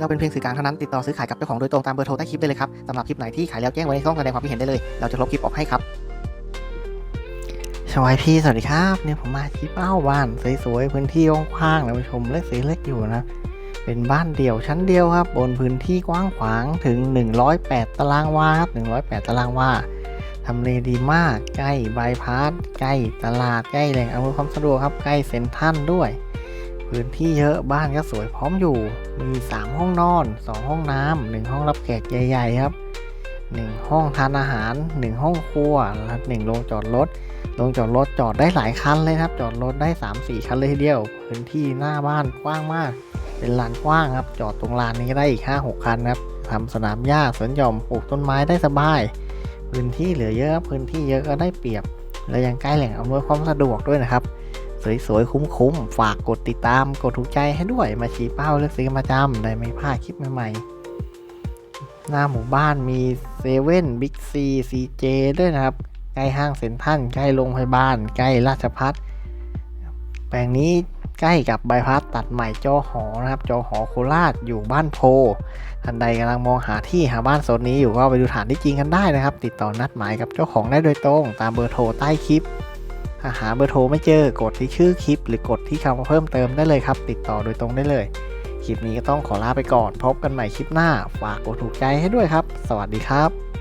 เราเป็นเพียงสื่อกลางเท่านั้นติดต่อซื้อขายกับเจ้าของโดยตรงตามเบอร์โทรใต้คลิปได้เลยครับสำหรับคลิปไหนที่ขายแล้วแจ้งไว้ในช่องแสดงความคิดเห็นได้เลยเราจะลบคลิปออกให้ครับสวัสดีสวัสดีครับเนี่ยผมมาที่เป้าบ้านสวยๆพื้นที่กว้างๆนะผู้ชมเล็กสีเล็กอยู่นะเป็นบ้านเดี่ยวชั้นเดียวครับ บนพื้นที่กว้างขวางถึง 108 ตารางวาครับ108 ตารางวาทำเลดีมาก ใกล้บายพาสใกล้ตลาดใกล้แหล่งอำนวยความสะดวกครับ ใกล้เซ็นทรัลด้วย พื้นที่เยอะบ้านก็สวยพร้อมอยู่ มี 3 ห้องนอน 2 ห้องน้ำ1ห้องรับแขกใหญ่ๆครับ 1 ห้องทานอาหาร 1 ห้องครัวและ1โรงจอดรถโรงจอดรถจอดได้หลายคันเลยครับ จอดรถได้ 3-4 คันเลยทีเดียว พื้นที่หน้าบ้านกว้างมาก เป็นลานกว้างครับ จอดตรงลานนี้ได้อีก 5-6 คันครับทำสนามหญ้าสวนหย่อมปลูกต้นไม้ได้สบาย พื้นที่เหลือเยอะพื้นที่เยอะก็ได้เปรียบ และยังใกล้แหล่งอำนวยความสะดวกด้วยนะครับ สวยๆ คุ้มๆ ฝากกดติดตาม กดถูกใจให้ด้วย มาชี้เป้าเลือกซื้อกันประจำได้ไม่พลาดคลิปใหม่ๆ หน้าหมู่บ้านมีเซเว่นบิ๊กซีซีเจด้วยนะครับ ใกล้ห้างเซ็นทรัลใกล้โรงพยาบาล ใกล้ราชพัฒแปลงนี้ ใกล้กับบายพาสตัดใหม่จอหอนะครับจอหอโคราชอยู่บ้านโพท่านใดกำลังมองหาที่หาบ้านโซนนี้อยู่ก็ไปดูฐานที่จริงกันได้นะครับ ติดต่อนัดหมายกับเจ้าของได้โดยตรง ตามเบอร์โทรใต้คลิปถ้าหาเบอร์โทรไม่เจอกดที่ชื่อคลิป หรือกดที่คำเพิ่มเติมได้เลยครับ ติดต่อโดยตรงได้เลย คลิปนี้ก็ต้องขอลาไปก่อน พบกันใหม่คลิปหน้า ฝากกดถูกใจให้ด้วยครับ สวัสดีครับ